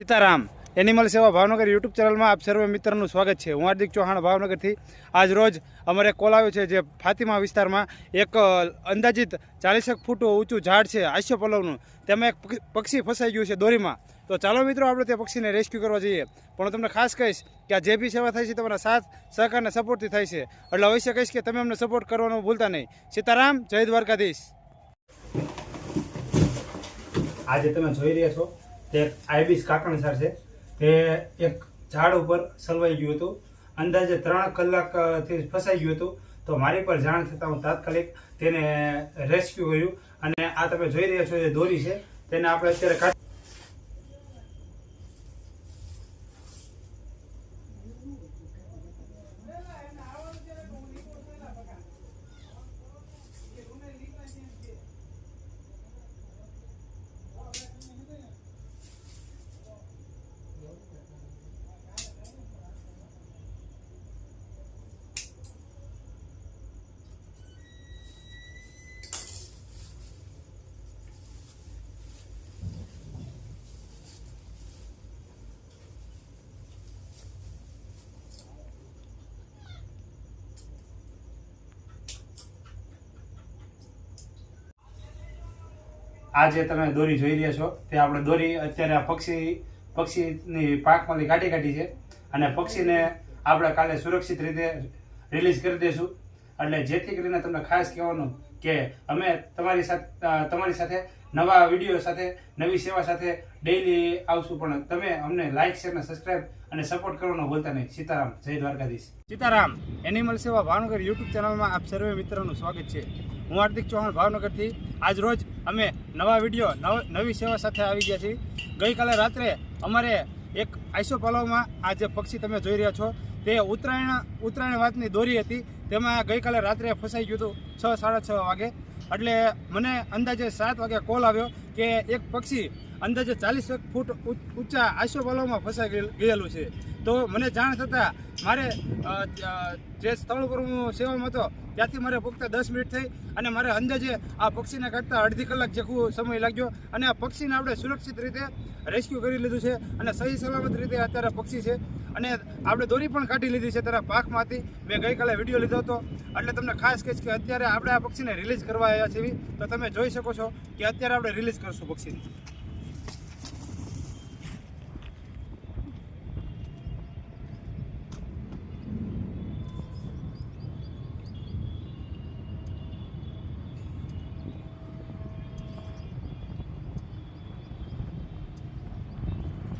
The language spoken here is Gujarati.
સીતારામ એનિમલ સેવા ભાવનગર યુટ્યુબ ચેનલમાં આપ સર્વે મિત્રોનું સ્વાગત છે. હું હાર્દિક ચૌહાણ ભાવનગરથી આજ રોજ અમારે કોલ આવ્યો છે જે ફાતિમા વિસ્તારમાં એક અંદાજિત ચાલીસેક ફૂટ ઊંચું ઝાડ છે આસ્ય પલવનું. તેમાં એક પક્ષી- ફસાઈ ગયું છે દોરીમાં. તો ચાલો મિત્રો, આપણે તે પક્ષીને રેસ્ક્યુ કરવા જઈએ. પણ તમને ખાસ કહીશ કે આ જે બી સેવા થાય છે તમારા સાથ સહકારના સપોર્ટથી થાય છે. એટલે અવશ્ય કહીશ કે તમે અમને સપોર્ટ કરવાનું ભૂલતા નહીં. સીતારામ, જય દ્વારકાધીશ. આજે તમે જોઈ રહ્યા છો તે આઈબીસ કાકણસર છે. તે એક ઝાડ ઉપર સલવાઈ ગયું હતું. અંદાજે ત્રણ કલાકથી ફસાઈ ગયું હતું. તો મારી પર જાણ થતાં હું તાત્કાલિક તેને રેસ્ક્યુ કર્યું. અને આ તમે જોઈ રહ્યા છો જે દોરી છે, તેને આપણે અત્યારે કાઢી આ જે તમે દોરી જોઈ રહ્યા છો, તે આપણે દોરી અત્યારે આ પક્ષી, પક્ષીની પાંખમાંથી કાઢી કાઢી છે અને પક્ષીને આપણે કાલે સુરક્ષિત રીતે રિલીઝ કરી દઈશું એટલે જેથી કરીને તમને ખાસ કહેવાનું કે અમે તમારી સાથે તમારી સાથે નવા વીડિયો સાથે, નવી સેવા સાથે ડેઈલી આવશું, પણ તમે અમને લાઇક શેર અને સબસ્ક્રાઇબ અને સપોર્ટ કરવાનો ભૂલતા નહીં. સીતારામ. જય દ્વારકાધીશ. સીતારામ એનિમલ સેવા ભાવનગર યુટ્યુબ ચેનલમાં આપ સર્વે મિત્રોનું સ્વાગત છે. હું હાર્દિક ચૌહાણ, ભાવનગરથી આજ રોજ અમે નવા વીડિયો, નવ, નવી સેવા સાથે આવી ગયા છીએ. ગઈકાલે રાત્રે અમારે એક આઈસો પલાવમાં આ જે પક્ષી તમે જોઈ રહ્યા છો, તે ઉત્તરાયણ ઉત્તરાયણ વાતની દોરી હતી. તેમાં ગઈકાલે રાત્રે ફસાઈ ગયું હતું છ, સાડા છ વાગે. એટલે મને અંદાજે સાત વાગે કોલ આવ્યો કે એક પક્ષી અંદાજે ચાલીસ ફૂટ ઊંચા આઈસો પાલવમાં ફસાઈ ગયેલું છે. તો મને જાણ થતાં મારે જે સ્થળ ઉપર હું સેવામાં હતો, ત્યાંથી મારે ફક્ત દસ મિનિટ થઈ અને મારે અંદાજે આ પક્ષીને કાઢતા અડધી કલાક જેટલું સમય લાગ્યો અને આ પક્ષીને આપણે સુરક્ષિત રીતે રેસ્ક્યુ કરી લીધું છે અને સહી સલામત રીતે અત્યારે પક્ષી છે અને આપણે દોરી પણ કાઢી લીધી છે ત્યારે પાકમાંથી. મેં ગઈકાલે વીડિયો લીધો હતો. એટલે તમને ખાસ કહીશ કે અત્યારે આપણે આ પક્ષીને રિલીઝ કરવા આવ્યા છીએ. તો તમે જોઈ શકો છો કે અત્યારે આપણે રિલીઝ કરશું પક્ષીને.